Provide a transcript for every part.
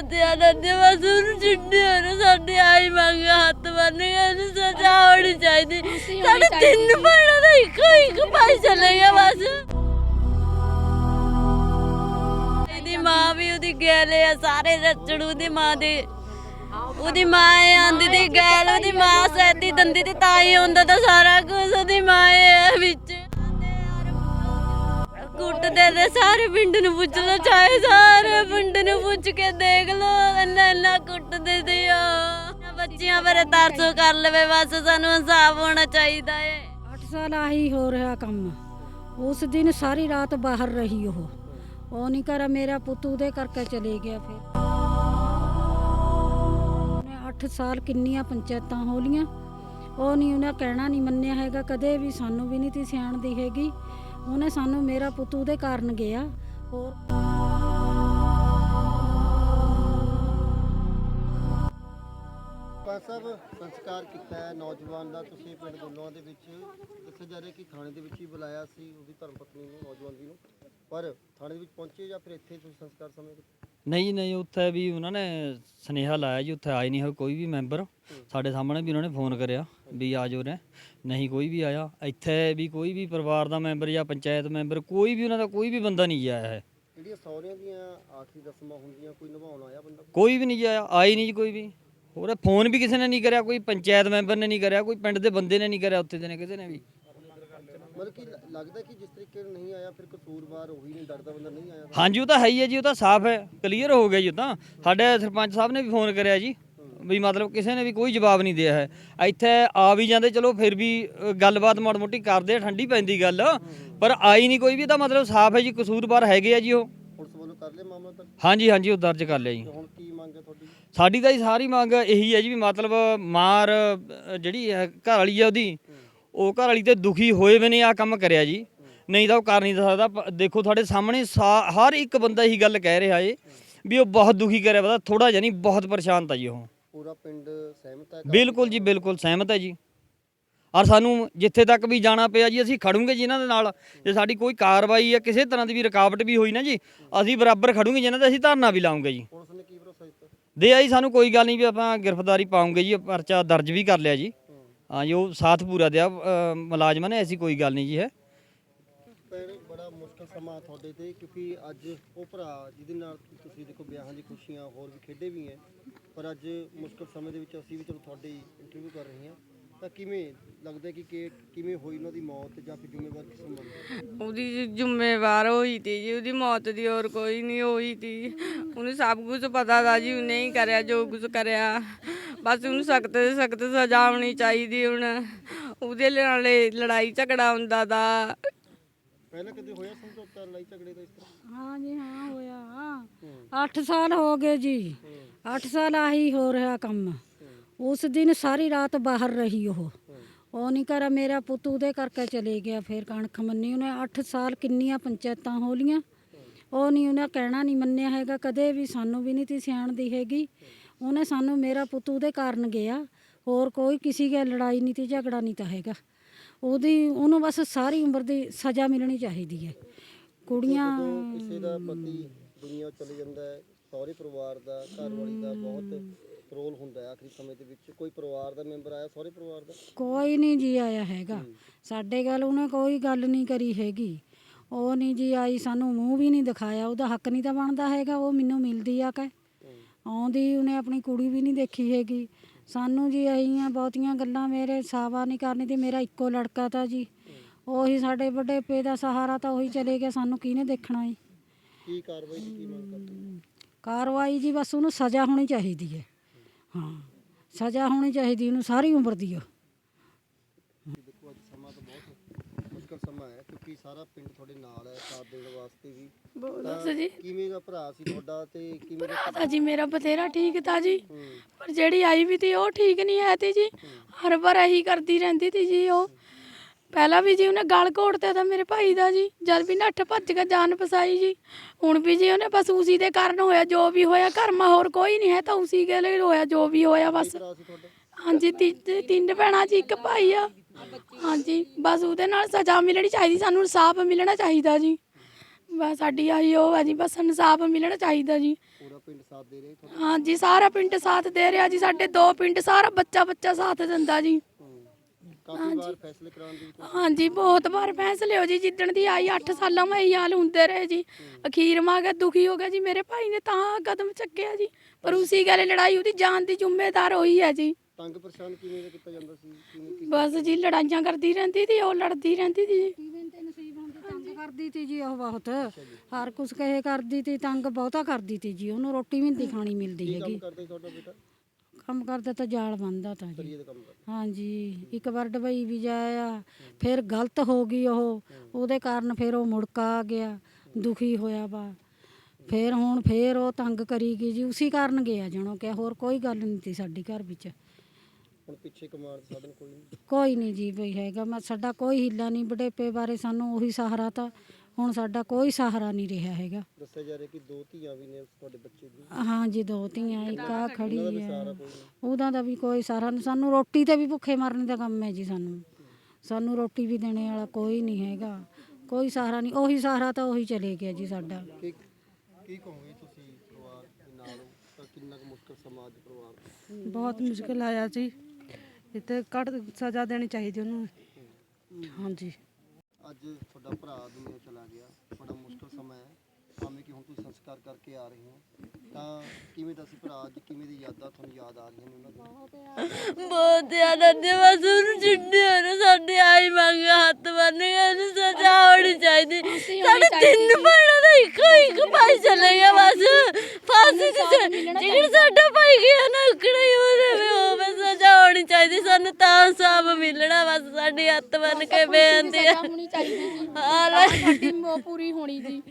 ਰੋਂਦਿਆਂ ਨੰਦੇ ਬਸ ਉਹਨੂੰ ਛੁੱਟੀ ਹੋਣ ਸਾਡੇ ਆਈ ਮੰਗ ਹੱਥ ਬੰਨ ਕੇ ਇਹਨੂੰ ਸਜ਼ਾ ਹੋਣੀ ਚਾਹੀਦੀ। ਸਾਡੇ ਤਿੰਨ ਭੈਣਾਂ ਦਾ ਇੱਕੋ ਇੱਕ ਭਾਈ ਚਲੇ ਗਿਆ ਬਸ। ਇਹਦੀ ਮਾਂ ਵੀ ਉਹਦੀ ਗੈਲੇ ਆ ਸਾਰੇ ਰੱਚੜੂ ਦੀ ਮਾਂ ਦੇ। ਉਹਦੀ ਮਾਂ ਆਂਦੀ ਦੀ ਗੈਲ ਉਹਦੀ ਮਾਂ ਸੈਦੀ ਦੰਦੀ ਤੇ ਤਾਂ ਹੀ ਹੁੰਦਾ ਤਾਂ ਸਾਰਾ ਕੁਝ ਉਹਦੀ ਮਾਂ ਇਹ ਵਿੱਚ। ਕੁੱਟਦੇ ਦੇ ਸਾਰੇ ਪਿੰਡ ਨੂੰ ਪੁੱਛ ਲੋ ਚਾਹੇ ਸਾਰੇ ਪਿੰਡ ਨੂੰ ਪੁੱਛ ਕੇ ਦੇਖ ਲੋ ਇੰਨਾ ਇੰਨਾ ਕੁੱਟਦੇ ਤੇ ਆ। ਬੱਚਿਆਂ ਬਾਰੇ ਤਰਸ ਕਰ ਲਵੇ, ਬਸ ਸਾਨੂੰ ਇਨਸਾਫ ਹੋਣਾ ਚਾਹੀਦਾ ਏ। 8 ਸਾਲ ਆਹੀ ਹੋ ਰਿਹਾ ਕੰਮ। ਉਸ ਦਿਨ ਸਾਰੀ ਰਾਤ ਬਾਹਰ ਰਹੀ ਉਹ। ਉਹ ਨਹੀਂ ਕਰਾ ਮੇਰਾ ਪੁੱਤ ਉਹਦੇ ਕਰਕੇ ਚਲੇ ਗਿਆ ਫਿਰ। ਉਹਨੇ 8 ਸਾਲ ਕਿੰਨੀਆਂ ਪੰਚਾਇਤਾਂ ਹੋਲੀਆਂ ਉਹ ਨਹੀਂ ਉਹਨੇ ਕਹਿਣਾ ਨਹੀਂ ਮੰਨਿਆ ਹੈਗਾ, ਕਦੇ ਵੀ ਸਾਨੂੰ ਵੀ ਨਹੀਂ ਤੀ ਸਿਆਣ ਦੀ ਹੈਗੀ। ਉਹਨੇ ਸਾਨੂੰ ਮੇਰਾ ਪੁੱਤ ਉਹਦੇ ਕਾਰਨ ਗਿਆ। ਹੋਰ ਪੰਜ ਸੰਸਕਾਰ ਕੀਤਾ ਹੈ ਨੌਜਵਾਨ ਦਾ। ਤੁਸੀਂ ਪਿੰਡ ਗੁੱਲੋਆਂ ਦੇ ਵਿੱਚ ਦੱਸਿਆ ਜਾ ਰਿਹਾ ਕਿ ਥਾਣੇ ਦੇ ਵਿੱਚ ਹੀ ਬੁਲਾਇਆ ਸੀ ਉਹਦੀ ਧਰਮ ਪਤਨੀ ਨੂੰ, ਨੌਜਵਾਨ ਦੀ ਨੂੰ। ਪਰ ਥਾਣੇ ਦੇ ਵਿੱਚ ਪਹੁੰਚੇ ਜਾਂ ਫਿਰ ਇੱਥੇ ਤੁਸੀਂ ਸੰਸਕਾਰ ਸਮੇਂ ਨਹੀਂ ਜੀ, ਨਹੀਂ ਉੱਥੇ ਵੀ ਉਹਨਾਂ ਨੇ ਸੁਨੇਹਾ ਲਾਇਆ ਜੀ ਉੱਥੇ ਆਏ ਨਹੀਂ ਹੋਏ ਕੋਈ ਵੀ ਮੈਂਬਰ। ਸਾਡੇ ਸਾਹਮਣੇ ਵੀ ਉਹਨਾਂ ਨੇ ਫੋਨ ਕਰਿਆ ਵੀ ਆ ਜਾਓ ਨੇ ਨਹੀਂ ਕੋਈ ਵੀ ਆਇਆ। ਇੱਥੇ ਵੀ ਕੋਈ ਵੀ ਪਰਿਵਾਰ ਦਾ ਮੈਂਬਰ ਜਾਂ ਪੰਚਾਇਤ ਮੈਂਬਰ ਕੋਈ ਵੀ ਉਹਨਾਂ ਦਾ ਕੋਈ ਵੀ ਬੰਦਾ ਨਹੀਂ ਜੀ ਆਇਆ ਹੈ ਜਿਹੜੀਆਂ ਸਹੁਰਿਆਂ ਦੀਆਂ ਆਖਰੀ ਰਸਮਾਂ ਹੁੰਦੀਆਂ ਕੋਈ ਨਿਭਾਉਣ ਆਇਆ ਬੰਦਾ? ਕੋਈ ਵੀ ਨਹੀਂ ਜੀ ਆਇਆ ਆਈ ਨਹੀਂ ਜੀ ਕੋਈ ਵੀ। ਹੋਰ ਫੋਨ ਵੀ ਕਿਸੇ ਨੇ ਨਹੀਂ ਕਰਿਆ ਕੋਈ ਪੰਚਾਇਤ ਮੈਂਬਰ ਨੇ ਨਹੀਂ ਕਰਿਆ ਕੋਈ ਪਿੰਡ ਦੇ ਬੰਦੇ ਨੇ ਨਹੀਂ ਕਰਿਆ ਉੱਥੇ ਦੇ ਨੇ ਕਿਸੇ ਨੇ ਵੀ। ਮਤਲਬ ਕਿ ਲ- ਲੱਗਦਾ ਕਿ ਜਿਸ ਤਰੀਕੇ ਨਾਲ ਨਹੀਂ ਆਇਆ ਫਿਰ ਕਸੂਰਵਾਰ ਉਹੀ ਨਹੀਂ ਡਰਦਾ ਬੰਦਾ ਨਹੀਂ ਆਇਆ। ਹਾਂਜੀ ਉਹ ਤਾਂ ਹੈ ਹੀ ਹੈ ਜੀ ਉਹ ਤਾਂ ਸਾਫ਼ ਹੈ ਕਲੀਅਰ ਹੋ ਗਿਆ ਜੀ ਉਹ ਤਾਂ। ਸਾਡੇ ਸਰਪੰਚ ਸਾਹਿਬ ਨੇ ਵੀ ਫੋਨ ਕਰਿਆ ਜੀ ਵੀ ਮਤਲਬ ਕਿਸੇ ਨੇ ਵੀ ਕੋਈ ਜਵਾਬ ਨਹੀਂ ਦਿਆ ਹੈ। ਇੱਥੇ ਆ ਵੀ ਜਾਂਦੇ ਚਲੋ ਫਿਰ ਵੀ ਅ, ਗੱਲਬਾਤ ਮਾੜ ਮੋਟੀ ਕਰਦੇ ਆ ਠੰਡੀ ਪੈਂਦੀ ਗੱਲ। ਪਰ ਆਈ ਨਹੀਂ ਕੋਈ ਵੀ ਇਹਦਾ ਮਤਲਬ ਸਾਫ਼ ਹੈ ਜੀ ਕਸੂਰਵਾਰ ਹੈਗੇ ਆ ਜੀ ਉਹ। ਪੁਲਿਸ ਵੱਲੋਂ ਕਰ ਲਿਆ ਮਾਮਲਾ ਤਾਂ? ਹਾਂਜੀ ਹਾਂਜੀ ਉਹ ਦਰਜ ਕਰ ਲਿਆ ਜੀ। ਤੇ ਹੁਣ ਕੀ ਮੰਗ ਹੈ ਤੁਹਾਡੀ? ਸਾਡੀ ਤਾਂ ਜੀ ਸਾਰੀ ਮੰਗ ਇਹੀ ਹੈ ਜੀ ਵੀ ਮਤਲਬ ਮਾਰ ਅ, ਜਿਹੜੀ ਹੈ ਘਰ ਵਾਲੀ ਹੈ ਉਹਦੀ ਉਹ ਘਰ ਵਾਲੀ ਤੇ ਦੁਖੀ ਹੋਏ ਵੀ ਨੇ ਆ ਕੰਮ ਕਰਿਆ ਜੀ। ਨਹੀਂ ਤਾਂ ਉਹ ਕਰ ਨਹੀਂ ਸਕਦਾ। ਪ- ਦੇਖੋ ਤੁਹਾਡੇ ਸਾਹਮਣੇ ਸਾ- ਹਰ ਇੱਕ ਬੰਦਾ ਇਹੀ ਗੱਲ ਕਹਿ ਰਿਹਾ ਏ ਵੀ ਉਹ ਬਹੁਤ ਦੁਖੀ ਕਰਿਆ। ਪਤਾ ਥੋੜਾ ਜਿਹਾ ਨਹੀਂ ਬਹੁਤ ਪਰੇਸ਼ਾਨ ਤਾਂ ਜੀ ਉਹ। ਪੂਰਾ ਪਿੰਡ ਸਹਿਮਤ ਹੈ ਬਿਲਕੁਲ ਜੀ ਬਿਲਕੁਲ ਸਹਿਮਤ ਹੈ ਜੀ। ਔਰ ਸਾਨੂੰ ਜਿੱਥੇ ਤੱਕ ਵੀ ਜਾਣਾ ਪਿਆ ਜੀ ਅਸੀਂ ਖੜੂਗੇ ਜੀ ਇਹਨਾਂ ਦੇ ਨਾਲ। ਜੇ ਸਾਡੀ ਕੋਈ ਕਾਰਵਾਈ ਜਾਂ ਕਿਸੇ ਤਰ੍ਹਾਂ ਦੀ ਵੀ ਰੁਕਾਵਟ ਵੀ ਹੋਈ ਨਾ ਜੀ ਅਸੀਂ ਬਰਾਬਰ ਖੜੂਗੇ ਜੀ ਇਹਨਾਂ ਦਾ ਅਸੀਂ ਧਰਨਾ ਵੀ ਲਾਉਂਗੇ ਜੀ। ਪੁਲਿਸ ਨੇ ਕੀ ਭਰੋਸਾ ਦਿੱਤਾ? ਦੇ ਆਈ ਸਾਨੂੰ ਕੋਈ ਗੱਲ ਨਹੀਂ ਵੀ ਆਪਾਂ ਗ੍ਰਿਫਤਾਰੀ ਪਾਉਂਗੇ ਜੀ ਪਰਚਾ ਦਰਜ ਵੀ ਕਰ ਲਿਆ ਜੀ। ਹਾਂ ਜੀ ਉਹ ਸਾਥ ਪੂਰਾ ਦਿਆ ਅ, ਮੁਲਾਜ਼ਮਾਂ ਨੇ ਐਸੀ ਕੋਈ ਗੱਲ ਨਹੀਂ ਜੀ ਹੈ। ਭੈਣ ਬੜਾ ਮੁਸ਼ਕਲ ਸਮਾਂ ਤੁਹਾਡੇ ਤੇ ਕਿਉਂਕਿ ਅੱਜ ਉਹ ਭਰਾ ਜਿਹਦੇ ਨਾਲ ਤੁਸੀਂ ਦੇਖੋ ਵਿਆਹਾਂ ਦੀ ਖੁਸ਼ੀਆਂ ਹੋਰ ਵੀ ਖੇਡੇ ਵੀ ਹੈ ਪਰ ਅੱਜ ਮੁਸ਼ਕਲ ਸਮੇਂ ਦੇ ਵਿੱਚ ਅਸੀਂ ਵੀ ਚਲੋ ਤੁਹਾਡੀ ਇੰਟਰਵਿਊ ਕਰ ਰਹੇ ਹਾਂ। ਤਾਂ ਕਿਵੇਂ ਲੱਗਦਾ ਕਿ ਕਿ ਕਿਵੇਂ ਹੋਈ ਉਹਨਾਂ ਦੀ ਮੌਤ ਜਾਂ ਫਿਰ ਜ਼ਿੰਮੇਵਾਰ ਕਿਸ ਨੂੰ ਮੰਨਦੇ ਉਹਦੀ ਜੀ ਜ਼ਿੰਮੇਵਾਰ ਹੋਈ ਤੀ ਜੀ ਉਹਦੀ ਮੌਤ ਦੀ ਹੋਰ ਕੋਈ ਨਹੀਂ ਹੋਈ ਤੀ। ਉਹਨੂੰ ਸਭ ਕੁਝ ਪਤਾ ਦਾ ਜੀ ਉਹਨੇ ਹੀ ਕਰਿਆ ਜੋ ਕੁਝ ਕਰਿਆ। ਬਸ ਉਹਨੂੰ ਸਖਤ ਸਖਤ ਸਜ਼ਾ ਹੋਣੀ ਚਾਹੀਦੀ ਹੁਣ। ਉਹਦੇ ਨਾਲ ਲੜਾਈ ਝਗੜਾ ਹੁੰਦਾ ਦਾ। ਪਹਿਲਾਂ ਕਦੇ ਹੋਇਆ ਸਮਝੌਤਾ ਲੜਾਈ ਝਗੜੇ ਦਾ ਇਸ ਤਰ੍ਹਾਂ? ਹਾਂ ਜੀ ਹਾਂ ਹੋਇਆ। 8 ਸਾਲ ਹੋ ਗਏ ਜੀ। 8 ਸਾਲ ਆਹੀ ਹੋ ਰਿਹਾ ਕੰਮ। ਉਸ ਦਿਨ ਸਾਰੀ ਰਾਤ ਬਾਹਰ ਰਹੀ ਉਹ। ਉਹ ਨਹੀਂ ਕਰਾ ਮੇਰਾ ਪੁੱਤ ਉਹਦੇ ਕਰਕੇ ਚਲੇ ਗਿਆ। ਫਿਰ ਕਣਕ ਮੰਨੀ ਉਹਨੇ। 8 ਸਾਲ ਕਿੰਨੀਆਂ ਪੰਚਾਇਤਾਂ ਹੋ ਲੀਆਂ ਉਹ ਨਹੀਂ ਉਹਨੇ ਕਹਿਣਾ ਨਹੀਂ ਮੰਨਿਆ ਹੈਗਾ। ਕਦੇ ਵੀ ਸਾਨੂੰ ਵੀ ਨਹੀਂ ਤੀ ਸਿਆਣਦੀ ਹੈਗੀ। ਉਹਨੇ ਸਾਨੂੰ ਮੇਰਾ ਪੁੱਤ ਉਹਦੇ ਕਾਰਨ ਗਿਆ। ਹੋਰ ਕੋਈ ਕਿਸੇ ਦੀ ਲੜਾਈ ਨਹੀਂ ਤੀ ਝਗੜਾ ਨਹੀਂ ਤਾਂ ਹੈਗਾ। ਉਹਦੀ ਉਹਨੂੰ ਬਸ ਸਾਰੀ ਉਮਰ ਦੀ ਸਜ਼ਾ ਮਿਲਣੀ ਚਾਹੀਦੀ ਹੈ। ਕੁੜੀਆਂ ਜਦੋਂ ਕਿਸੇ ਦਾ ਪਤੀ ਦੁਨੀਆ ਚਲੇ ਜਾਂਦਾ ਹੈ ਸਹੁਰੇ ਪਰਿਵਾਰ ਦਾ ਘਰ ਵਾਲੀ ਦਾ ਬਹੁਤ ਰੋਲ ਹੁੰਦਾ ਹੈ ਆਖਰੀ ਸਮੇਂ ਦੇ ਵਿੱਚ। ਕੋਈ ਪਰਿਵਾਰ ਦਾ ਮੈਂਬਰ ਆਇਆ ਸਹੁਰੇ ਪਰਿਵਾਰ ਦਾ? ਕੋਈ ਨਹੀਂ ਜੀ ਆਇਆ ਹੈਗਾ। ਸਾਡੇ ਗੱਲ ਉਹਨੇ ਕੋਈ ਗੱਲ ਨਹੀਂ ਕਰੀ ਹੈਗੀ। ਉਹ ਨਹੀਂ ਜੀ ਆਈ ਸਾਨੂੰ ਮੂੰਹ ਵੀ ਨਹੀਂ ਦਿਖਾਇਆ। ਉਹਦਾ ਹੱਕ ਨਹੀਂ ਤਾਂ ਬਣਦਾ ਹੈਗਾ। ਉਹ ਮੈਨੂੰ ਮਿਲਦੀ ਆ ਕੈ। ਆਉਂਦੀ ਉਹਨੇ ਆਪਣੀ ਕੁੜੀ ਵੀ ਨਹੀਂ ਦੇਖੀ ਹੈਗੀ। ਸਾਨੂੰ ਜੀ ਆਈਆਂ ਬਹੁਤੀਆਂ ਗੱਲਾਂ ਮੇਰੇ ਸਾਵਾ ਨਹੀਂ ਕਰਨੀ ਤੇ ਮੇਰਾ ਇੱਕੋ ਲੜਕਾ ਤਾਂ ਜੀ। ਉਹੀ ਸਾਡੇ ਵੱਡੇ ਪੇ ਦਾ ਸਹਾਰਾ ਤਾਂ ਉਹੀ ਚਲੇ ਗਿਆ ਸਾਨੂੰ ਕਿਹਨੇ ਦੇਖਣਾ ਜੀ? ਕੀ ਕਾਰਵਾਈ ਦੀ ਕੀ ਮੰਗ ਕਰਦੇ ਹੋ? ਕਾਰਵਾਈ ਜੀ ਬਸ ਉਹਨੂੰ ਸਜ਼ਾ ਹੋਣੀ ਚਾਹੀਦੀ ਹੈ। ਹਾਂ ਸਜ਼ਾ ਹੋਣੀ ਚਾਹੀਦੀ ਉਹਨੂੰ ਸਾਰੀ ਉਮਰ ਦੀ ਉਹ ਦੇਖੋ ਅੱਜ ਸਮਾਂ ਤਾਂ ਬਹੁਤ ਮੁਸ਼ਕਲ ਸਮਾਂ ਹੈ ਕਿਉਂਕਿ ਸਾਰਾ ਪਿੰਡ ਤੁਹਾਡੇ ਨਾਲ ਹੈ ਸਾਥ ਦੇਣ ਵਾਸਤੇ ਵੀ। ਬੋਲੋ ਤਾਂ ਜੀ। ਕਿਵੇਂ ਦਾ ਭਰਾ ਸੀ ਤੁਹਾਡਾ ਤੇ ਕਿਵੇਂ ਦਾ ਭਰਾ ਤਾਂ ਜੀ ਮੇਰਾ ਬਥੇਰਾ ਠੀਕ ਤਾਂ ਜੀ। ਹੂੰ, ਪਰ ਜਿਹੜੀ ਆਈ ਵੀ ਤੀ ਉਹ ਠੀਕ ਨਹੀਂ ਹੈ ਤੀ ਜੀ। ਹਰ ਵਾਰ ਇਹੀ ਕਰਦੀ ਰਹਿੰਦੀ ਤੀ ਜੀ ਉਹ। ਪਹਿਲਾਂ ਵੀ ਜੀ ਉਹਨੇ ਗਲ ਘੋੜਤਾ ਤਾਂ ਮੇਰੇ ਭਾਈ ਦਾ ਜੀ ਜਦ ਵੀ ਨੱਠ ਭੱਜ ਕੇ ਜਾਨ ਫਸਾਈ ਜੀ। ਹੁਣ ਵੀ ਜੀ ਉਹਨੇ ਬਸ ਉਸੀ ਦੇ ਕਾਰਨ ਹੋਇਆ ਜੋ ਵੀ ਹੋਇਆ ਘਰ ਮਾ ਹੋਰ ਕੋਈ ਨਹੀਂ ਹੈ ਤਾਂ ਉਸੀ ਲਈ ਹੋਇਆ ਜੋ ਵੀ ਹੋਇਆ ਬਸ। ਭਰਾ ਸੀ ਤੁਹਾਡਾ? ਹਾਂਜੀ ਤੀ- ਤਿੰਨ ਭੈਣਾਂ ਜੀ ਇੱਕ ਭਾਈ ਆ। ਹਾਂਜੀ ਬਸ ਉਹਦੇ ਨਾਲ ਸਜ਼ਾ ਮਿਲਣੀ ਚਾਹੀਦੀ ਸਾਨੂੰ ਇਨਸਾਫ ਮਿਲਣਾ ਚਾਹੀਦਾ ਜੀ। ਬਸ ਸਾਡੀ ਆਈ ਉਹ ਹੈ ਜੀ ਬਸ ਇਨਸਾਫ ਮਿਲਣਾ ਚਾਹੀਦਾ ਜੀ। ਪੂਰਾ ਪਿੰਡ ਸਾਥ ਦੇ ਰਿਹਾ ਤੁਹਾਡਾ? ਹਾਂਜੀ ਸਾਰਾ ਪਿੰਡ ਸਾਥ ਦੇ ਰਿਹਾ ਜੀ ਸਾਡੇ ਦੋ ਪਿੰਡ ਸਾਰਾ ਬੱਚਾ ਬੱਚਾ ਸਾਥ ਦਿੰਦਾ ਜੀ। ਕਾਫੀ ਵਾਰ ਫੈਸਲੇ ਕਰਾਉਣ ਦੀ ਕੋਸ਼ਿਸ਼ ਹਾਂਜੀ ਬਹੁਤ ਵਾਰ ਫੈਸਲੇ ਹੋ ਜੀ ਜਿੱਦਣ ਦੀ ਆਈ 8 ਸਾਲਾਂ ਮੈਂ ਇਹੀ ਹਾਲ ਹੁੰਦੇ ਰਹੇ ਜੀ। ਅਖੀਰ ਮਾ ਕੇ ਦੁਖੀ ਹੋ ਗਿਆ ਜੀ ਮੇਰੇ ਭਾਈ ਨੇ ਤਾਂ ਕਦਮ ਚੱਕਿਆ ਜੀ। ਪਰ ਉਸੇ ਗੱਲ ਲੜਾਈ ਉਹਦੀ ਜਾਨ ਦੀ ਜ਼ਿੰਮੇਦਾਰ ਹੋਈ ਹੈ ਜੀ। ਤੰਗ ਪਰੇਸ਼ਾਨ ਕਿਵੇਂ ਦਾ ਕੀਤਾ ਜਾਂਦਾ ਸੀ? ਕਿਵੇਂ ਬਸ ਜੀ ਲੜਾਈਆਂ ਕਰਦੀ ਰਹਿੰਦੀ ਸੀ ਉਹ ਲੜਦੀ ਰਹਿੰਦੀ ਸੀ ਜੀ। ਤੰਗ ਕਰਦੀ ਤੀ ਜੀ ਉਹ ਬਹੁਤ। ਹਰ ਕੁਛ ਕਹੇ ਕਰਦੀ ਤੀ ਤੰਗ ਬਹੁਤਾ ਕਰਦੀ ਤੀ ਜੀ। ਉਹਨੂੰ ਰੋਟੀ ਵੀ ਨਹੀਂ ਤੀ ਖਾਣੀ ਮਿਲਦੀ ਕੀ ਕੰਮ ਹੈਗੀ। ਕਰਦਾ ਸੀ ਤੁਹਾਡਾ ਬੇਟਾ? ਕੰਮ ਕਰਦਾ ਤਾਂ ਜਾਲ ਬੰਦਾ ਤਾਂ ਜੀ। ਸਰੀਏ ਦਾ ਕੰਮ ਕਰਦਾ। ਹਾਂਜੀ ਇੱਕ ਵਾਰ ਡਬਈ ਵੀ ਜਾਇਆ ਫਿਰ ਗਲਤ ਹੋ ਗਈ ਉਹ। ਉਹਦੇ ਕਾਰਨ ਫਿਰ ਉਹ ਮੁੜਕਾ ਆ ਗਿਆ ਦੁਖੀ ਹੋਇਆ ਵਾ। ਫਿਰ ਹੁਣ ਫਿਰ ਉਹ ਤੰਗ ਕਰੀ ਗਈ ਜੀ। ਉਸੇ ਕਾਰਨ ਗਿਆ ਜਣੋ ਕਿ ਹੋਰ ਕੋਈ ਗੱਲ ਨਹੀਂ ਤੀ ਸਾਡੀ ਘਰ ਵਿੱਚ। ਹੁਣ ਪਿੱਛੇ ਕਮਾਉਣ ਦਾ ਸਾਧਨ ਕੋਈ ਨਹੀਂ। ਕੋਈ ਨਹੀਂ ਜੀ ਬਈ ਹੈਗਾ ਮੈਂ ਸਾਡਾ ਕੋਈ ਹਿੱਲਾ ਨਹੀਂ ਬੜੇਪੇ ਬਾਰੇ ਸਾਨੂੰ ਉਹੀ ਸਹਾਰਾ ਤਾਂ ਹੁਣ ਸਾਡਾ ਕੋਈ ਸਹਾਰਾ ਨਹੀਂ ਰਿਹਾ ਹੈਗਾ। ਦੱਸਿਆ ਜਾ ਰਿਹਾ ਕਿ ਦੋ ਧੀਆਂ ਵੀ ਨੇ ਤੁਹਾਡੇ ਬੱਚੇ ਦੀ। ਹਾਂ ਜੀ ਦੋ ਧੀਆਂ ਇੱਕ ਆ ਖੜੀ ਹੈ। ਉਹਦਾ ਦਾ ਵੀ ਕੋਈ ਸਹਾਰਾ ਨਹੀਂ ਸਾਨੂੰ ਰੋਟੀ ਤੇ ਵੀ ਭੁੱਖੇ ਮਰਨ ਦਾ ਕੰਮ ਹੈ ਜੀ ਸਾਨੂੰ। ਸਾਨੂੰ ਰੋਟੀ ਵੀ ਦੇਣੇ ਵਾਲਾ ਕੋਈ ਨਹੀਂ ਹੈਗਾ ਕੋਈ ਸਹਾਰਾ ਨਹੀਂ ਉਹੀ ਸਹਾਰਾ ਤਾਂ ਉਹੀ ਚਲੇ ਗਿਆ ਜੀ ਸਾਡਾ। ਕੀ ਕੀ ਕਹੋਗੇ ਤੁਸੀਂ ਪਰਿਵਾਰ ਦੇ ਨਾਲ ਤਾਂ ਕਿੰਨਾ ਕੁ ਮੁਸ਼ਕਲ ਸਮਾਜ ਦੇ ਪਰਿਵਾਰ? ਬਹੁਤ ਮੁਸ਼ਕਿਲ ਆਇਆ ਜੀ। ਇੱਥੇ ਕੱਟ ਸਜ਼ਾ ਦੇਣੀ ਚਾਹੀਦੀ ਉਹਨੂੰ। ਹਾਂਜੀ। ਅੱਜ ਤੁਹਾਡਾ ਭਰਾ ਦੁਨੀਆ ਚਲਾ ਗਿਆ। ਬੜਾ ਮੁਸ਼ਕਲ ਸਮਾਂ ਹੈ। ਭਾਵੇਂ ਕਿ ਹੁਣ ਤੁਸੀਂ ਸੰਸਕਾਰ ਕਰਕੇ ਆ ਰਹੇ ਹੋ। ਤਾਂ ਕਿਵੇਂ ਦਾ ਸੀ ਭਰਾ? ਅੱਜ ਕਿਵੇਂ ਦੀ ਯਾਦਾਂ ਤੁਹਾਨੂੰ ਯਾਦ ਆ ਰਹੀਆਂ ਨੇ ਉਹਨਾਂ ਦੀਆਂ? ਬਹੁਤ ਜ਼ਿਆਦਾ ਦਿਵਸ ਉਹਨੂੰ ਛੁੱਟੀ ਹੋਣ ਸਾਡੇ ਆਈ ਮੰਗ ਹੱਥ ਬੰਨ ਕੇ ਉਹਨੂੰ ਸਜ਼ਾ ਹੋਣੀ ਚਾਹੀਦੀ। ਸਾਡੇ ਤਿੰਨ ਭੈਣਾਂ ਦਾ ਇੱਕੋ ਇੱਕ ਭਾਈ ਚਲੇ ਗਿਆ। ਬਸ ਫਾਂਸੀ ਤੇ ਜਿਹੜਾ ਸਾਡਾ ਭਾਈ ਗਿਆ ਨਾ ਉਕੜਾ ਹੀ ਉਹਦੇ ਵੀ ਹੋਵੇ। ਚਾਹੀਦੀ ਸਾਨੂੰ ਤਾਂ ਸਾਬ ਮਿਲਣਾ ਬਸ ਸਾਡੇ ਹੱਥ ਬੰਨ ਕੇ ਬੇਨਤੀ ਆ ਹੋਣੀ ਚਾਹੀਦੀ ਜੀ ਹਾਂ ਲੈ। ਸਾਡੀ ਮੋ ਪੂਰੀ ਹੋਣੀ ਜੀ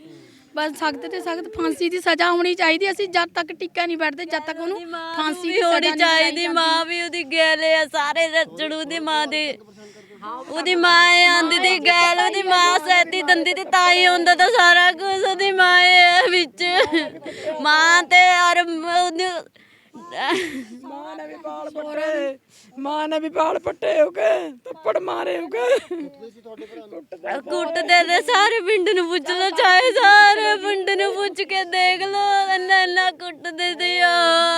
ਬਸ ਸਖਤ ਤੇ ਸਖਤ ਫਾਂਸੀ ਦੀ ਸਜ਼ਾ ਹੋਣੀ ਚਾਹੀਦੀ। ਅਸੀਂ ਜਦ ਤੱਕ ਟਿੱਕਾ ਨਹੀਂ ਬੈਠਦੇ ਜਦ ਤੱਕ ਉਹਨੂੰ ਫਾਂਸੀ ਵੀ ਦੀ ਹੋਣੀ ਸਜ਼ਾ ਚਾਹੀਦੀ ਮਾਂ ਵੀ ਉਹਦੀ ਗੈਲੇ ਆ ਸਾਰੇ ਰਚੜੂ ਦੀ ਮਾਂ ਦੀ। ਉਹਦੀ ਮਾਂ ਏ ਆਂਦੀ ਦੀ ਗੈਲ ਉਹਦੀ ਮਾਂ ਸੈਤੀ ਦੰਦੀ ਤੇ ਤਾਂ ਹੀ ਹੁੰਦਾ ਤਾਂ ਸਾਰਾ ਕੁਝ ਉਹਦੀ ਮਾਂ ਏ ਵਿੱਚ। ਮਾਂ ਤੇ ਔਰ ਉਹਦੀ ਮਾਂ ਨੇ ਵੀ ਬਾਲ ਪੱਟੇ। ਮਾਂ ਨੇ ਵੀ ਬਾਲ ਪੱਟੇ ਹੋ ਗਏ ਥੱਪੜ ਮਾਰੇ ਹੋ ਗਏ ਕੁੱਟਦੇ ਨੇ ਸਾਰੇ ਪਿੰਡ ਨੂੰ ਪੁੱਛ ਲੋ ਚਾਹੇ ਸਾਰੇ ਪਿੰਡ ਨੂੰ ਪੁੱਛ ਕੇ ਦੇਖ ਲੋ ਇੰਨਾ ਇੰਨਾ ਕੁੱਟਦੇ ਤੇ ਆ।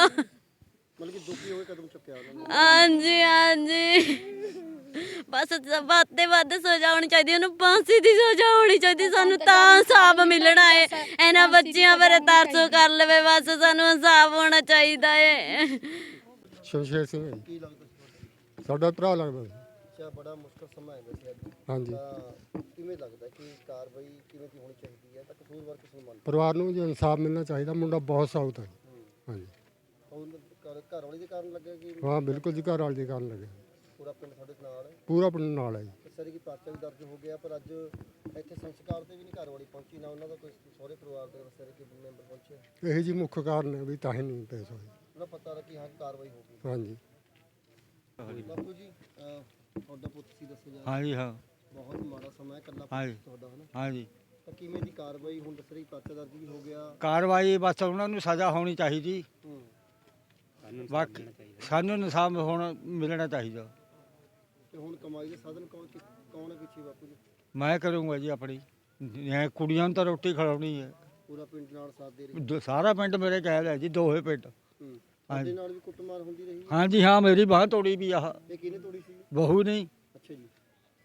ਮਤਲਬ ਕਿ ਦੁਖੀ ਹੋਏ ਕਦਮ ਚੁੱਕਿਆ ਉਹਨਾਂ ਨੇ। ਹਾਂਜੀ ਹਾਂਜੀ। ਬਸ ਵੱਧ ਤੇ ਵੱਧ ਸਜ਼ਾ ਹੋਣੀ ਚਾਹੀਦੀ ਉਹਨੂੰ ਫਾਂਸੀ ਦੀ ਸਜ਼ਾ ਹੋਣੀ ਚਾਹੀਦੀ ਸਾਨੂੰ ਤਾਂ ਇਨਸਾਫ ਮਿਲਣਾ ਏ। ਇਹਨਾਂ ਬੱਚਿਆਂ ਬਾਰੇ ਤਰਸ ਕਰ ਲਵੇ ਬਸ ਸਾਨੂੰ ਇਨਸਾਫ ਹੋਣਾ ਚਾਹੀਦਾ ਏ। ਸ਼ਮਸ਼ੇਰ ਸਿੰਘ ਹੈ ਜੀ। ਕੀ ਲੱਗਦਾ? ਸਾਡਾ ਭਰਾ ਲੱਗਦਾ ਸੀ। ਬੜਾ ਮੁਸ਼ਕਲ ਸਮਾਂ ਹੈ ਵੈਸੇ ਅੱਜ। ਹਾਂਜੀ। ਤਾਂ ਕਿਵੇਂ ਲੱਗਦਾ ਕਿ ਕਾਰਵਾਈ ਕਿਵੇਂ ਦੀ ਹੋਣੀ ਚਾਹੀਦੀ ਹੈ? ਤਾਂ ਕਸੂਰਵਾਰ ਕਿਸ ਨੂੰ ਮੰਨ ਪਰਿਵਾਰ ਨੂੰ ਜੋ ਇਨਸਾਫ ਮਿਲਣਾ ਚਾਹੀਦਾ ਮੁੰਡਾ ਬਹੁਤ ਸਾਊਤ ਹੈ। ਹਾਂਜੀ। ਉਹ ਘਰ ਘਰ ਵਾਲੀ ਦੇ ਕਾਰਨ ਲੱਗਿਆ ਕਿ ਹਾਂ ਬਿਲਕੁਲ ਜੀ ਘਰ ਵਾਲੇ ਦੇ ਕਾਰਨ ਲੱਗੇ ਪੂਰਾ ਪਿੰਡ ਸਾਡੇ ਨਾਲ ਹੈ। ਪੂਰਾ ਪਿੰਡ ਨਾਲ ਹੈ ਜੀ। ਦੱਸਿਆ ਕਿ ਪਰਚਾ ਵੀ ਦਰਜ ਹੋ ਗਿਆ ਪਰ ਅੱਜ ਇੱਥੇ ਸੰਸਕਾਰ ਤੇ ਵੀ ਨਹੀਂ ਘਰ ਵਾਲੀ ਪਹੁੰਚੀ ਨਾ ਉਹਨਾਂ ਦਾ ਕੋਈ ਸਹੁਰੇ ਪਰਿਵਾਰ ਦੇ ਦੱਸਿਆ ਕਿ ਮੈਂਬਰ ਪਹੁੰਚੇ ਇਹੀ ਜੀ ਮੁੱਖ ਕਾਰਨ ਹੈ ਵੀ ਤਾਂ ਹੀ ਨਹੀਂ ਪੇਸ਼ ਹੋਏ ਉਹਨਾਂ ਪਤਾ ਲੱਗਾ ਕਿ ਹਾਂ ਕਾਰਵਾਈ ਹੋ ਗਈ। ਹਾਂਜੀ। ਬਾਪੂ ਜੀ ਅਹ, ਤੁਹਾਡਾ ਪੁੱਤ ਸੀ ਦੱਸਿਆ ਜਾ ਹਾਂਜੀ ਹਾਂ। ਬਹੁਤ ਮਾੜਾ ਸਮਾਂ ਹੈ ਕੱਲਾ ਹਾਂਜੀ। ਪੁੱਤ ਤੁਹਾਡਾ ਹਨਾ? ਹਾਂਜੀ। ਤਾਂ ਕਿਵੇਂ ਦੀ ਕਾਰਵਾਈ ਹੁਣ ਦੱਸ ਰਹੀ ਪਰਚਾ ਦਰਜ ਵੀ ਹੋ ਗਿਆ? ਕਾਰਵਾਈ ਬਸ ਉਹਨਾਂ ਨੂੰ ਸਜ਼ਾ ਹੋਣੀ ਚਾਹੀਦੀ। ਹੂੰ। ਬਾਕੀ ਸਾਨੂੰ ਇਨਸਾਫ ਹੁਣ ਮਿਲਣਾ ਚਾਹੀਦਾ। ਤੇ ਹੁਣ ਕਮਾਈ ਦੇ ਸਾਧਨ ਕੌਣ ਕਿ- ਕੌਣ ਹੈ ਪਿੱਛੇ ਬਾਪੂ ਜੀ? ਮੈਂ ਕਰੂੰਗਾ ਜੀ ਆਪਣੀ। ਇਹ ਕੁੜੀਆਂ ਨੂੰ ਤਾਂ ਰੋਟੀ ਖਿਲਾਉਣੀ ਹੈ। ਪੂਰਾ ਪਿੰਡ ਨਾਲ ਸਾਥ ਦੇ ਰਹੀ ਦ- ਸਾਰਾ ਪਿੰਡ ਮੇਰੇ ਕਹਿ ਲਿਆ ਜੀ ਦੋਹੇ ਪਿੰਡ। ਹੂੰ। ਤੁਹਾਡੇ ਨਾਲ ਵੀ ਕੁੱਟਮਾਰ ਹੁੰਦੀ ਰਹੀ ਹਾਂਜੀ ਹਾਂ ਮੇਰੀ ਬਾਹ ਤੋੜੀ ਵੀ ਆਹ ਇਹ ਕਿਹਨੇ ਤੋੜੀ ਸੀ? ਬਹੂ ਨਹੀਂ ਅੱਛਾ ਜੀ।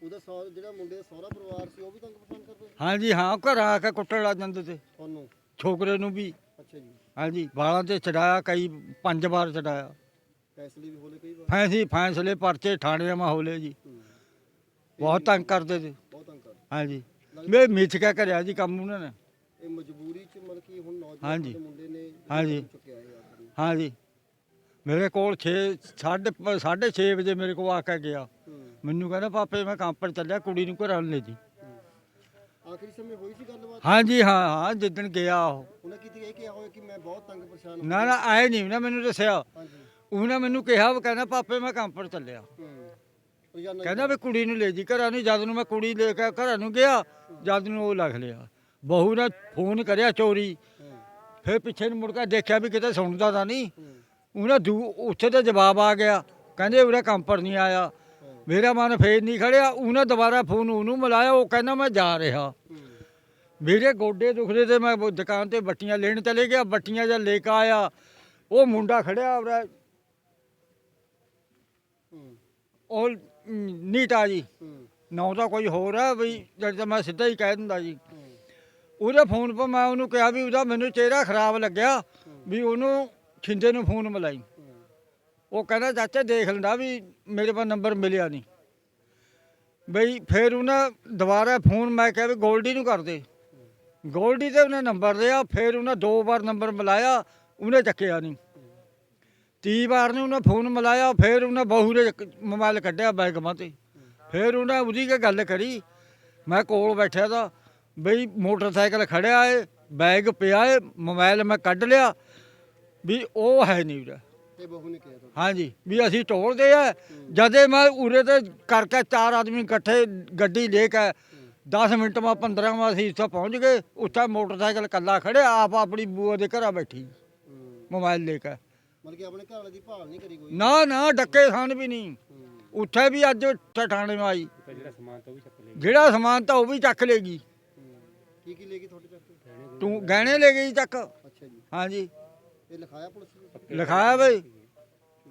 ਉਹਦਾ ਸਹੁਰਾ ਜਿਹੜਾ ਮੁੰਡੇ ਦਾ ਸਹੁਰਾ ਪਰਿਵਾਰ ਸੀ ਉਹ ਵੀ ਤੰਗ ਪਸੰਦ ਕਰਦੇ ਸੀ? ਹਾਂਜੀ ਹਾਂ ਘਰ ਆ ਕੇ ਕੁੱਟਣ ਲੱਗ ਜਾਂਦੇ ਤੇ ਤੁਹਾਨੂੰ? ਛੋਕਰੇ ਨੂੰ ਵੀ। ਅੱਛਾ ਜੀ। ਹਾਂਜੀ ਬਾਲਾਂ ਤੇ ਚੜਾਇਆ ਕਈ ਪੰਜ ਵਾਰ ਚੜਾਇਆ। ਫੈਸਲੇ ਵੀ ਹੋਲੇ ਕਈ ਵਾਰ। ਫੈਸਲੇ ਫੈਸਲੇ ਪਰਚੇ ਥਾਣੇ ਮਾ ਹੋਲੇ ਜੀ। ਬਹੁਤ ਤੰਗ ਕਰਦੇ ਤੇ। ਬਹੁਤ ਤੰਗ ਕਰਦੇ। ਹਾਂਜੀ। ਮੈਂ ਮਿੱਥ ਕੇ ਕਰਿਆ ਜੀ ਕੰਮ ਉਹਨਾਂ ਨੇ। ਇਹ ਮਜਬੂਰੀ ਚ ਮਤਲਬ ਕਿ ਹੁਣ ਨੌਜਵਾਨ ਹਾਂਜੀ। ਦੇ ਮੁੰਡੇ ਨੇ ਹਾਂਜੀ। ਚੁੱਕਿਆ ਹੈ ਯਾਰ ਹਾਂਜੀ। ਮੇਰੇ ਕੋਲ 6 ਸਾਢੇ 6:30 ਵਜੇ ਮੇਰੇ ਕੋਲ ਆ ਕੇ ਗਿਆ। ਹੂੰ। ਮੈਨੂੰ ਕਹਿੰਦਾ ਪਾਪੇ ਮੈਂ ਕੰਮ ਪਰ ਚੱਲਿਆ ਕੁੜੀ ਨੂੰ ਘਰਾਂ ਲੈ ਜੀ। ਆਖਰੀ ਸਮੇਂ ਹੋਈ ਸੀ ਗੱਲਬਾਤ? ਹਾਂਜੀ ਹਾਂ ਹਾਂ ਜਿੱਦਣ ਗਿਆ ਉਹ। ਉਹਨਾਂ ਕੀਤੀ ਇਹ ਕਿਹਾ ਹੋਇਆ ਕਿ ਮੈਂ ਬਹੁਤ ਤੰਗ ਪਰੇਸ਼ਾਨ ਨਾ ਨਾ ਆਏ ਨਹੀਂ ਨਾ ਮੈਨੂੰ ਦੱਸਿਆ। ਹਾਂਜੀ। ਉਹਨੇ ਮੈਨੂੰ ਕਿਹਾ ਉਹ ਕਹਿੰਦਾ ਪਾਪੇ ਮੈਂ ਕੰਮ ਪਰ ਚੱਲਿਆ। ਕਹਿੰਦਾ ਵੀ ਕੁੜੀ ਨੂੰ ਲੈ ਜੀ ਘਰਾਂ ਨੂੰ। ਜਦ ਨੂੰ ਮੈਂ ਕੁੜੀ ਲੈ ਕੇ ਘਰਾਂ ਨੂੰ ਗਿਆ ਜਦ ਨੂੰ ਉਹ ਲੱਗ ਲਿਆ। ਬਹੂ ਨੇ ਫੋਨ ਕਰਿਆ ਚੋਰੀ। ਫਿਰ ਪਿੱਛੇ ਨੂੰ ਮੁੜ ਕੇ ਦੇਖਿਆ ਵੀ ਕਿਤੇ ਸੁਣਦਾ ਤਾਂ ਨਹੀਂ। ਉਹਨੇ ਦੂ ਉੱਥੇ ਤੇ ਜਵਾਬ ਆ ਗਿਆ। ਕਹਿੰਦੇ ਉਹਦਾ ਕੰਮ ਪਰ ਨਹੀਂ ਆਇਆ। ਮੇਰਾ ਮਨ ਫੇਰ ਨਹੀਂ ਖੜਿਆ। ਉਹਨੇ ਦੁਬਾਰਾ ਫੋਨ ਉਹਨੂੰ ਮਿਲਾਇਆ। ਉਹ ਕਹਿੰਦਾ ਮੈਂ ਜਾ ਰਿਹਾ। ਮੇਰੇ ਗੋਡੇ ਦੁਖਦੇ ਤੇ ਮੈਂ ਦੁਕਾਨ ਤੇ ਬੱਟੀਆਂ ਲੈਣ ਚਲੇ ਗਿਆ। ਬੱਟੀਆਂ ਜਦ ਲੈ ਕੇ ਆਇਆ ਉਹ ਮੁੰਡਾ ਖੜਿਆ ਉਹਦਾ ਹੂੰ ਉਹ ਨੀਟਾ ਜੀ। ਨਾਂ ਤਾਂ ਕੋਈ ਹੋਰ ਹੈ ਵੀ ਜਦ ਮੈਂ ਸਿੱਧਾ ਹੀ ਕਹਿ ਦਿੰਦਾ ਜੀ। ਉਹਦੇ ਫੋਨ 'ਤੇ ਮੈਂ ਉਹਨੂੰ ਕਿਹਾ ਵੀ ਉਹਦਾ ਮੈਨੂੰ ਚਿਹਰਾ ਖਰਾਬ ਲੱਗਿਆ ਵੀ ਉਹਨੂੰ ਛਿੰਦੇ ਨੂੰ ਫੋਨ ਮਿਲਾਈ। ਉਹ ਕਹਿੰਦਾ ਚਾਚਾ ਦੇਖ ਲੈਂਦਾ ਵੀ ਮੇਰੇ ਕੋਲ ਨੰਬਰ ਮਿਲਿਆ ਨਹੀਂ। ਬਈ ਫਿਰ ਉਹਨੇ ਦੁਬਾਰਾ ਫੋਨ ਮੈਂ ਕਿਹਾ ਵੀ ਗੋਲਡੀ ਨੂੰ ਕਰ ਦੇ। ਗੋਲਡੀ ਤੇ ਉਹਨੇ ਨੰਬਰ ਲਿਆ ਫਿਰ ਉਹਨੇ ਦੋ ਵਾਰ ਨੰਬਰ ਮਿਲਾਇਆ ਉਹਨੇ ਚੱਕਿਆ ਨਹੀਂ। ਤੀਹ ਵਾਰ ਨੇ ਉਹਨੇ ਫੋਨ ਮਿਲਾਇਆ ਫਿਰ ਉਹਨੇ ਬਹੂ ਦੇ ਮੋਬਾਈਲ ਕੱਢਿਆ ਬੈਗ ਤੇ। ਫਿਰ ਉਹਨੇ ਉਹਦੀ ਕੇ ਗੱਲ ਕਰੀ? ਮੈਂ ਕੋਲ ਬੈਠਿਆ ਤਾਂ ਬਈ ਮੋਟਰਸਾਈਕਲ ਖੜਿਆ ਏ ਬੈਗ ਪਿਆ ਏ ਮੋਬਾਈਲ ਮੈਂ ਕੱਢ ਲਿਆ ਵੀ ਉਹ ਹੈ ਨਹੀਂ ਉਹਦਾ ਤੇ ਬਹੂ ਨੇ ਕਿਹਾ ਤੁਹਾਨੂੰ? ਹਾਂਜੀ ਵੀ ਅਸੀਂ ਟੋਲਦੇ ਆ ਜਦੇ ਮੈਂ ਉਰੇ ਤੇ ਕਰਕੇ ਚਾਰ ਆਦਮੀ ਇਕੱਠੇ ਗੱਡੀ ਲੈ ਕੇ 10 ਮਿੰਟ ਮਾ 15 ਮਾ ਅਸੀਂ ਇੱਥੇ ਪਹੁੰਚ ਗਏ ਉੱਥੇ ਮੋਟਰਸਾਈਕਲ ਕੱਲਾ ਖੜਿਆ ਆਪ ਆਪਣੀ ਬੂਆ ਦੇ ਘਰਾਂ ਬੈਠੀ ਮੋਬਾਈਲ ਲੈ ਕੇ। ਮਤਲਬ ਕਿ ਆਪਣੇ ਘਰ ਵਾਲੇ ਦੀ ਭਾਲ ਨਹੀਂ ਕਰੀ ਕੋਈ। ਨਾ ਨਾ ਡੱਕੇ ਖਾਨ ਵੀ ਨਹੀਂ। ਉੱਥੇ ਵੀ ਅੱਜ ਥਾਣੇ ਮਾ ਆਈ। ਜਿਹੜਾ ਸਮਾਨ ਤਾਂ ਉਹ ਵੀ ਚੱਕ ਲੇਗੀ। ਹੂੰ। ਕੀ ਕੀ ਲੈ ਗਈ ਤੁਹਾਡੇ ਚੱਕ? ਕੇ? ਤੂੰ ਗਹਿਣੇ ਲੈ ਗਈ ਚੱਕ। ਅੱਛਾ ਜੀ। ਹਾਂਜੀ। ਇਹ ਲਿਖਾਇਆ ਪੁਲਿਸ ਨੇ? ਲਿਖਾਇਆ ਬਈ।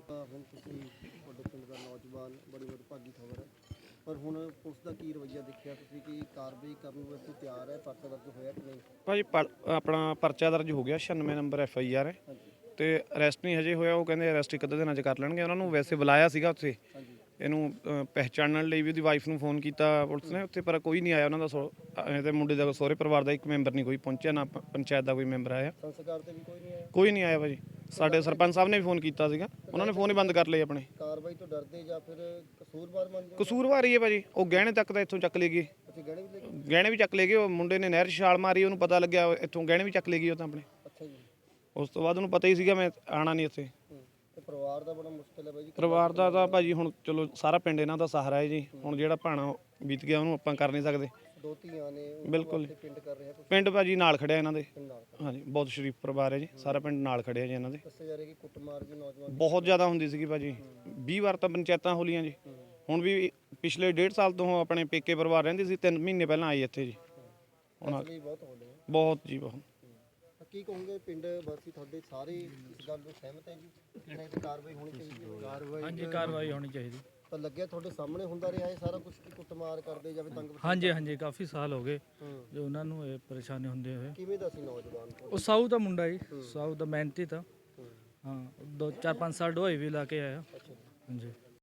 ਤਾਂ ਹੁਣ ਤੁਸੀਂ ਤੁਹਾਡੇ ਪਿੰਡ ਦਾ ਨੌਜਵਾਨ ਬੜੀ ਵਡਭਾਗੀ ਖਬਰ ਹੈ। ਪਰ ਹੁਣ ਪੁਲਿਸ ਦਾ ਕੀ ਰਵੱਈਆ ਦੇਖਿਆ ਤੁਸੀਂ ਕਿ ਕਾਰਵਾਈ ਕਰਨ ਨੂੰ ਇੱਥੇ ਤਿਆਰ ਹੈ ਪਰਚਾ ਦਰਜ ਹੋਇਆ ਕਿ ਨਹੀਂ? ਭਾਜੀ ਆਪਣਾ ਪਰਚਾ ਦਰਜ ਹੋ ਗਿਆ 96 ਨੰਬਰ ਐਫ ਆਈ ਆਰ ਹੈ। ਹਾਂਜੀ। ਤੇ ਅਰੈਸਟ ਨਹੀਂ ਹਜੇ ਹੋਇਆ ਉਹ ਕਹਿੰਦੇ ਅਰੈਸਟ ਇੱਕ ਅੱਧੇ ਦਿਨਾਂ ਚ ਕਰ ਲੈਣਗੇ। ਉਹਨਾਂ ਨੂੰ ਵੈਸੇ ਬੁਲਾਇਆ ਸੀਗਾ ਉੱਥੇ। ਇਹਨੂੰ ਅ, ਪਹਿਚਾਣਨ ਲਈ ਵੀ ਉਹਦੀ ਵਾਈਫ ਨੂੰ ਫੋਨ ਕੀਤਾ ਪੁਲਿਸ ਨੇ। ਉੱਥੇ ਪਰ ਕੋਈ ਨਹੀਂ ਆਇਆ ਉਹਨਾਂ ਦਾ ਸੋ- ਤੇ ਮੁੰਡੇ ਦਾ ਸਹੁਰੇ ਪਰਿਵਾਰ ਦਾ ਇੱਕ ਮੈਂਬਰ ਨਹੀਂ ਕੋਈ ਪਹੁੰਚਿਆ ਨਾ ਪ- ਪੰਚਾਇਤ ਦਾ ਕੋਈ ਮੈਂਬਰ ਆਇਆ। ਸੰਸਕਾਰ ਤੇ ਵੀ ਕੋਈ ਨਹੀਂ ਆਇਆ? ਕੋਈ ਨਹੀਂ ਆਇਆ ਭਾਜੀ। ਸਾਡੇ ਸਰਪੰਚ ਸਾਹਿਬ ਨੇ ਵੀ ਫੋਨ ਕੀਤਾ ਸੀਗਾ। ਉਹਨਾਂ ਨੇ ਫੋਨ ਹੀ ਬੰਦ ਕਰ ਲਏ ਆਪਣੇ। ਕਾਰਵਾਈ ਤੋਂ ਡਰਦੇ ਜਾਂ ਫਿਰ ਕਸੂਰਵਾਰ ਮੰਨਦੇ ਹੋ? ਕਸੂਰਵਾਰ ਹੀ ਹੈ ਭਾਜੀ। ਉਹ ਗਹਿਣੇ ਤੱਕ ਤਾਂ ਇੱਥੋਂ ਚੱਕ ਲੈ ਗਏ। ਗਹਿਣੇ ਵੀ ਲੈ ਗਏ ਗਹਿਣੇ ਵੀ ਚੱਕ ਲੈ ਗਏ। ਉਹ ਮੁੰਡੇ ਨੇ ਨਹਿਰ 'ਚ ਛਾਲ ਮਾਰੀ ਉਹਨੂੰ ਪਤਾ ਲੱਗਿਆ ਇੱਥੋਂ ਗਹਿਣੇ ਵੀ ਚੱਕ ਲੈ ਗਈ ਉਹ ਤਾਂ ਆਪਣੇ। ਉਸ ਤੋਂ ਬਾਅਦ ਉਹਨੂੰ ਪਤਾ ਹੀ ਸੀਗਾ ਮੈਂ ਆਣਾ ਨਹੀਂ ਇੱਥੇ। ਤੇ ਪਰਿਵਾਰ ਦਾ ਬੜਾ ਮੁਸ਼ਕਲ ਹੈ ਬਾਈ ਜੀ। ਪਰਿਵਾਰ ਦਾ ਤਾਂ ਭਾਜੀ ਹੁਣ ਚਲੋ ਸਾਰਾ ਪਿੰਡ ਇਹਨਾਂ ਦਾ ਸਹਾਰਾ ਹੈ ਜੀ। ਹੁਣ ਜਿਹੜਾ ਭਾਣਾ ਬੀਤ ਗਿਆ ਉਹਨੂੰ ਆਪਾਂ ਕਰ ਨਹੀਂ ਸਕਦੇ। ਦੋ ਧੀਆਂ ਨੇ ਉਹਨਾਂ ਬਿਲਕੁਲ। ਵਾਸਤੇ ਪਿੰਡ ਕਰ ਰਿਹਾ ਕੁਝ ਪਿੰਡ ਭਾਜੀ ਨਾਲ ਖੜਿਆ ਇਹਨਾਂ ਦੇ। ਨਾਲ ਹਾਂਜੀ ਬਹੁਤ ਸ਼ਰੀਫ ਪਰਿਵਾਰ ਹੈ ਜੀ। ਸਾਰਾ ਪਿੰਡ ਨਾਲ ਖੜਿਆ ਜੀ ਇਹਨਾਂ ਦੇ। ਦੱਸਿਆ ਜਾ ਰਿਹਾ ਕਿ ਕੁੱਟਮਾਰ ਵੀ ਨੌਜਵਾਨ ਦੀ ਬਹੁਤ ਜ਼ਿਆਦਾ ਹੁੰਦੀ ਸੀਗੀ ਭਾਜੀ। 20 ਵਾਰ ਤਾਂ ਪੰਚਾਇਤਾਂ ਹੋਲੀਆਂ ਜੀ। ਹੁਣ ਵੀ ਪਿਛਲੇ ਡੇਢ ਸਾਲ ਤੋਂ ਉਹ ਆਪਣੇ ਪੇਕੇ ਪਰਿਵਾਰ ਰਹਿੰਦੀ ਸੀ 3 ਮਹੀਨੇ ਪਹਿਲਾਂ ਆਈ ਇੱਥੇ ਜੀ। ਹੁਣ ਬਹੁਤ ਹੋ ਰਹੇ ਬਹੁਤ ਜੀ ਬਹੁਤ। ਕੀ ਕਹੋਗੇ ਪਿੰਡ ਵਾਸੀ ਤੁਹਾਡੇ ਸਾਰੇ ਇਸ ਗੱਲ ਨੂੰ ਸਹਿਮਤ ਹੈ ਜੀ? ਇਹਨਾਂ ਤੇ ਕਾਰਵਾਈ ਹੋਣੀ ਚਾਹੀਦੀ ਹੈ? ਕਾਰਵਾਈ ਹਾਂਜੀ ਕਾਰਵਾਈ ਹੋਣੀ ਚਾਹੀਦੀ। ਤਾਂ ਲੱਗਿਆ ਤੁਹਾਡੇ ਸਾਹਮਣੇ ਹੁੰਦਾ ਰਿਹਾ ਇਹ ਸਾਰਾ ਕੁਝ ਕਿ ਕੁੱਟਮਾਰ ਕਰਦੇ ਜਾਂ ਫਿਰ ਤੰਗ ਹਾਂਜੀ ਹਾਂਜੀ ਕਾਫੀ ਸਾਲ ਹੋ ਗਏ। ਹੂੰ। ਜੋ ਉਹਨਾਂ ਨੂੰ ਇਹ ਪਰੇਸ਼ਾਨੀ ਹੁੰਦੇ ਹੋਏ ਕਿਵੇਂ ਦਾ ਸੀ ਨੌਜਵਾਨ ਉਹ ਸਾਊ ਦਾ ਮੁੰਡਾ ਜੀ ਸਾਊ ਦਾ ਮਿਹਨਤੀ ਤਾਂ। ਹੂੰ। ਹਾਂ ਦੋ ਚਾਰ ਪੰਜ ਸਾਲ ਢੋਈ ਵੀ ਲਾ ਕੇ ਆਇਆ। ਅੱਛਾ ਜੀ। ਹਾਂਜੀ।